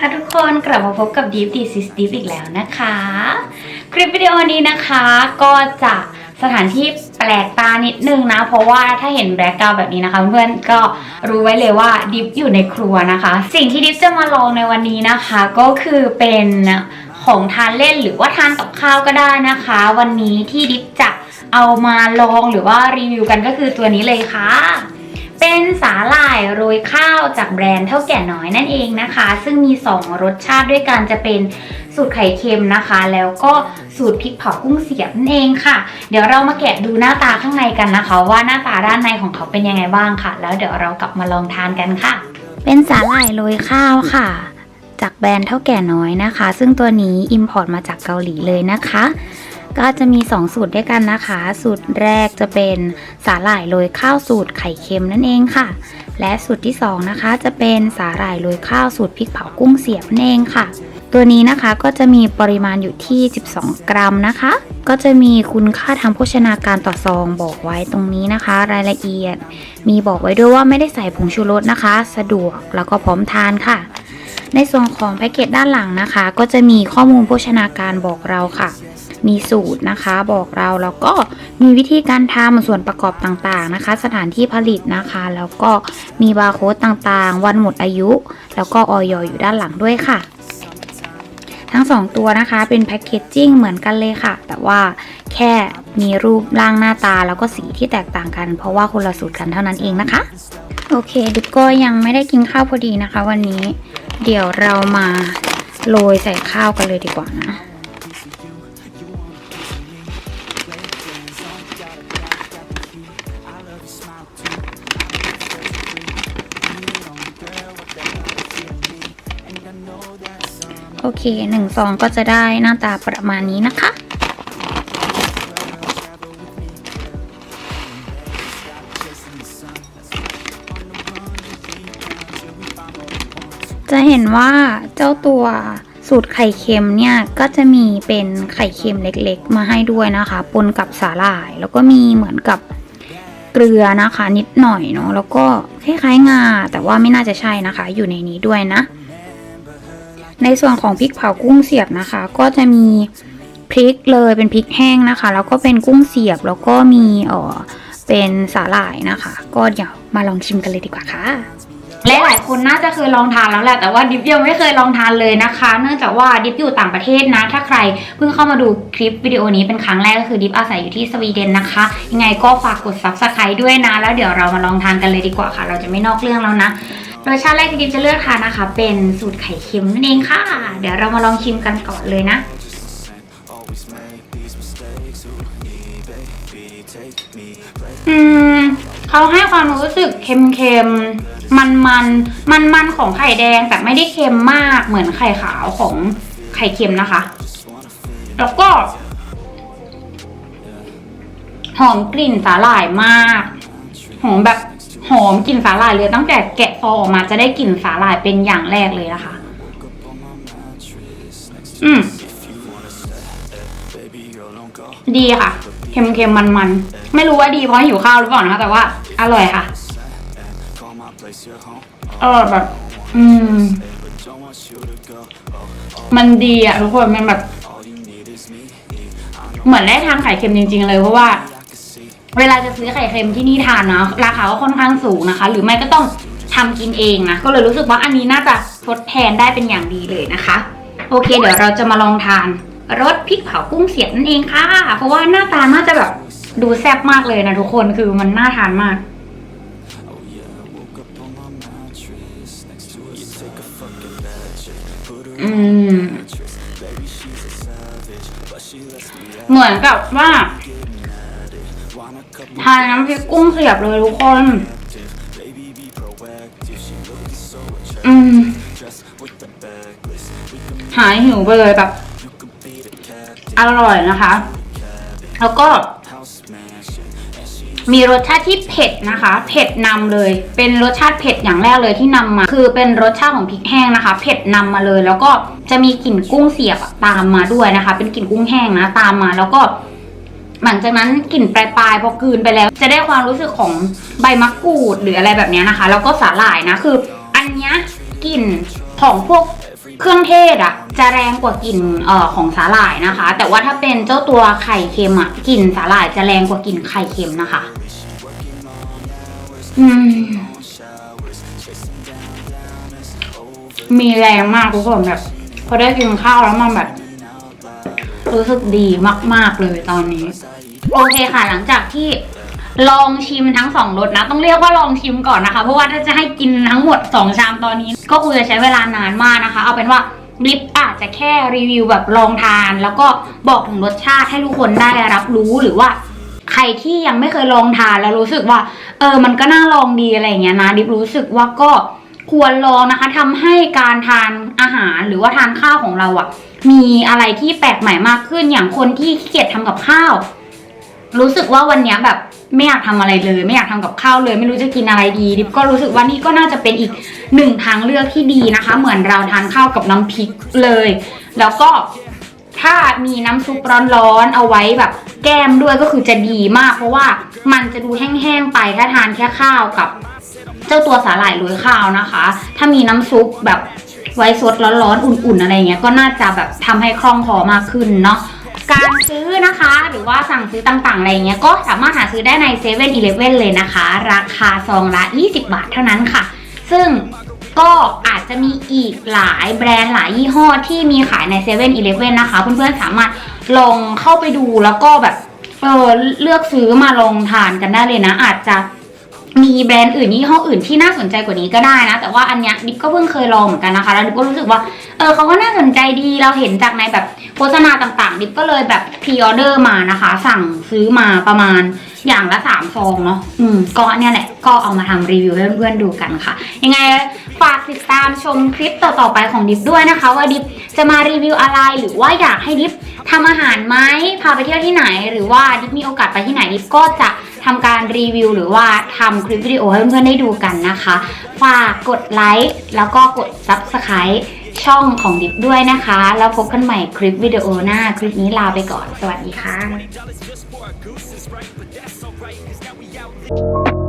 นะคะทุกคนกลับมาพบกับ Deep This is Deep อีกแล้วนะคะ คลิปวิดีโอนี้นะคะก็จะสถานที่แปลกตานิดนึงนะ เพราะว่าถ้าเห็นแบล็กกราวแบบนี้นะคะ เพื่อนก็รู้ไว้เลยว่าดิฟอยู่ในครัวนะคะ สิ่งที่ดิฟจะมาลองในวันนี้นะคะ ก็คือเป็นของทานเล่นหรือว่าทานกับข้าวก็ได้นะคะ วันนี้ที่ดิฟจะเอามาลองหรือว่ารีวิวกันก็คือตัวนี้เลยค่ะ เป็นสาหร่ายโรยข้าวจากแบรนด์เท่าแก่น้อยนั่นเองนะคะ ซึ่งมี 2 รสชาติด้วยกันจะเป็นสูตรไข่เค็มนะคะ แล้วก็สูตรพริกเผากุ้งเสียบนั่นเองค่ะ เดี๋ยวเรามาแกะดูหน้าตาข้างในกันนะคะ ว่าหน้าตาด้านในของเขาเป็นยังไงบ้างค่ะ แล้วเดี๋ยวเรากลับมาลองทานกันค่ะ เป็นสาหร่ายโรยข้าวค่ะ จากแบรนด์เท่าแก่น้อยนะคะ ซึ่งตัวนี้อิมพอร์ตมาจากเกาหลีเลยนะคะ ก็จะมี 2 สูตรด้วยกันนะคะ สูตรแรกจะเป็นสาหร่ายโรยข้าวสูตรไข่เค็มนั่นเองค่ะ และสูตรที่ 2 นะคะ จะเป็นสาหร่ายโรยข้าวสูตรพริกเผากุ้งเสียบนั่นเองค่ะ ตัวนี้นะคะก็จะมีปริมาณอยู่ที่ 12 กรัมนะคะ ก็จะมีคุณค่าทางโภชนาการต่อซองบอกไว้ตรงนี้นะคะ รายละเอียด มีบอกไว้ด้วยว่าไม่ได้ใส่ผงชูรสนะคะ สะดวกแล้วก็พร้อมทานค่ะในส่วนของแพ็กเกจด้านหลังนะคะ ก็จะมีข้อมูลโภชนาการบอกเราค่ะ มีสูตรนะคะ บอกเราแล้วก็มีวิธีการทำส่วนประกอบต่างๆนะคะ สถานที่ผลิตนะคะ แล้วก็มีบาร์โค้ดต่างๆ วันหมดอายุ แล้วก็ออยอยู่ด้านหลังด้วยค่ะ ทั้ง 2 ตัวนะคะเป็นแพคเกจจิ้งเหมือนกันเลยค่ะ แต่ว่าแค่มีรูปร่างหน้าตาแล้วก็สีที่แตกต่างกัน เพราะว่าคนละสูตรกันเท่านั้นเองนะคะโอเคดิบก็ยังไม่ได้กินข้าวพอดีนะคะ วันนี้เดี๋ยวเรามาโรยใส่ข้าวกันเลยดีกว่านะ เคหนึ่งซองก็จะได้หน้าตาประมาณนี้นะคะ จะเห็นว่าเจ้าตัวสูตรไข่เค็มเนี่ยก็จะมีเป็นไข่เค็มเล็กๆ มาให้ด้วยนะคะปนกับสาหร่าย แล้วก็มีเหมือนกับเกลือนะคะนิดหน่อยเนาะแล้วก็คล้ายๆงาแต่ว่าไม่น่าจะใช่นะคะ อยู่ในนี้ด้วยนะ ในส่วนของพริกเผากุ้งเสียบนะคะ ก็จะมีพริกเลยเป็นพริกแห้งนะคะ แล้วก็เป็นกุ้งเสียบแล้วก็มีเออเป็นสาหร่ายนะคะ ก็เดี๋ยวมาลองชิมกันเลยดีกว่าค่ะและหลายคนน่าจะเคยลองทานแล้วแหละแต่ว่าดิฟยังไม่เคยลองทานเลยนะคะ เนื่องจากว่าดิฟอยู่ต่างประเทศนะ ถ้าใครเพิ่งเข้ามาดูคลิปวิดีโอนี้เป็นครั้งแรกก็คือดิฟอาศัยอยู่ที่สวีเดนนะคะ ยังไงก็ฝากกด subscribe ด้วยนะ แล้วเดี๋ยวเรามาลองทานกันเลยดีกว่าค่ะ เราจะไม่นอกเรื่องแล้วนะ รสชาติแรกที่ดิฟจะเลือกทานนะคะ เป็นสูตรไข่เค็มนั่นเองค่ะ เดี๋ยวเรามาลองชิมกันก่อนเลยนะ อืมเขาให้ความรู้สึกเค็มๆ มันมันมันมันๆของไข่แดงแต่ไม่ได้เค็มมากเหมือนไข่ขาวของไข่เค็มนะคะ แล้วก็ หอมกลิ่นสาหร่ายมาก หอมแบบ หอมกลิ่นสาหร่ายเลยตั้งแต่แกะฟองออกมาจะได้กลิ่นสาหร่ายเป็นอย่างแรกเลยนะคะ อืมดีค่ะ เค็มๆมันๆไม่รู้ว่าดีเพราะหิวข้าวหรือเปล่านะคะแต่ว่าอร่อยค่ะอร่อยแบบ อืม มันดีอะทุกคนมันแบบ เหมือนได้ทานไข่เค็มจริง ๆ เลยเพราะว่า เวลาจะซื้อไข่เค็มที่นี่ทานนะราคาก็ค่อนข้างสูงนะคะ หรือไม่ก็ต้องทำกินเองนะ ก็เลยรู้สึกว่าอันนี้น่าจะทดแทนได้เป็นอย่างดีเลยนะคะ โอเค เดี๋ยวเราจะมาลองทานรสพริกเผากุ้งเสียบนั่นเองค่ะ เพราะว่าหน้าตาน่าจะแบบดูแซ่บมากเลยนะทุกคนคือมันน่าทานมาก อืม เหมือนกับว่า ทานน้ำพริกกุ้งเสียบเลยทุกคน อืม หายหิวไปเลยแบบ อร่อยนะคะ แล้วก็ มีรสชาติที่เผ็ดนะคะ เผ็ดนำเลย เป็นรสชาติเผ็ดอย่างแรกเลยที่นำมา คือเป็นรสชาติของพริกแห้งนะคะ เผ็ดนำมาเลย แล้วก็จะมีกลิ่นกุ้งเสียบตามมาด้วยนะคะ เป็นกลิ่นกุ้งแห้งนะตามมา แล้วก็ หลังจากนั้นกลิ่นปลายๆพอกลืนไปแล้ว จะได้ความรู้สึกของใบมะกรูดหรืออะไรแบบนี้นะคะ แล้วก็สาหร่ายนะคือ อันเนี้ยกลิ่นของพวกเครื่องเทศอะจะแรงกว่ากลิ่นเอ่อของสาหร่ายนะคะ แต่ว่าถ้าเป็นเจ้าตัวไข่เค็มอะกลิ่นสาหร่ายจะแรงกว่ากลิ่นไข่เค็มนะคะ อืมมีแรงมากทุกคนแบบพอได้กินข้าวแล้วมันแบบ รู้สึกดีมาก ๆ เลยตอนนี้ โอเคค่ะ หลังจากที่ลองชิมทั้งสองรสนะ ต้องเรียกว่าลองชิมก่อนนะคะ เพราะว่าถ้าจะให้กินทั้งหมดสองชามตอนนี้ ก็คงจะใช้เวลานานมากนะคะ เอาเป็นว่าลิปอาจจะแค่รีวิวแบบลองทาน แล้วก็บอกถึงรสชาติให้ทุกคนได้รับรู้หรือว่าใครที่ยังไม่เคยลองทานแล้วรู้สึกว่า เออ มันก็น่าลองดีอะไรเงี้ยนะดิบรู้สึกว่าก็ควรลองนะคะทำให้การทานอาหารหรือว่าทานข้าวของเราอะ มีอะไรที่แปลกใหม่มากขึ้นอย่างคนที่ขี้เกียจทำกับข้าว รู้สึกว่าวันนี้แบบไม่อยากทำอะไรเลย ไม่อยากทำกับข้าวเลย ไม่รู้จะกินอะไรดีดิบก็รู้สึกว่านี่ก็น่าจะเป็นอีกหนึ่งทางเลือกที่ดีนะคะ เหมือนเราทานข้าวกับน้ำพริกเลย แล้วก็ถ้ามีน้ำซุปร้อนๆเอาไว้แบบแก้มด้วยก็คือจะดีมาก เพราะว่ามันจะดูแห้งๆไปถ้าทานแค่ข้าวกับ เจ้าตัวสาหร่ายโรยข้าวนะคะ ถ้ามีน้ำซุปแบบ ไว้สดร้อนๆอุ่นๆอะไรเงี้ยก็น่าจะแบบทำให้คล่องคอมากขึ้นเนาะการซื้อนะคะ หรือว่าสั่งซื้อต่างๆอะไรเงี้ยก็สามารถหาซื้อได้ใน7 e เ e ่ e อเลยนะคะ ราคาซองละ 20 บาทเท่านั้นค่ะ ซึ่งก็อาจจะมีอีกหลายแบรนด์หลายยี่ห้อที่มีขายใน7 e เ e ่ e นะคะ เพื่อนๆสามารถลองเข้าไปดูแล้วก็แบบเออเลือกซื้อมาลองทานกันได้เลยนะ อาจจะ มีแบรนด์อื่นยี่ห้ออื่นที่น่าสนใจกว่านี้ก็ได้นะ แต่ว่าอันเนี้ยดิบก็เพิ่งเคยลองเหมือนกันนะคะ แล้วดิบก็รู้สึกว่าเออเขาก็น่าสนใจดีเราเห็นจากในแบบโฆษณาต่างๆ ดิบก็เลยแบบพรีออเดอร์มานะคะ สั่งซื้อมาประมาณอย่างละสามซองเนาะอืมก็เนี่ยแหละก็เอามาทำรีวิวให้เพื่อนๆดูกันค่ะ ยังไงฝากติดตามชมคลิปต่อๆไปของดิบด้วยนะคะ ว่าดิบจะมารีวิวอะไรหรือว่าอยากให้ดิบทำอาหารไหมพาไปเที่ยวที่ไหน หรือว่าดิบมีโอกาสไปที่ไหนดิบก็จะ ทำการรีวิว หรือว่าทำคลิปวิดีโอให้เพื่อนๆได้ดูกันนะคะ ฝากกดไลค์แล้วก็กด Subscribe ช่องของดิบด้วยนะคะ แล้วพบกันใหม่คลิปวิดีโอหน้า คลิปนี้ลาไปก่อน สวัสดีค่ะ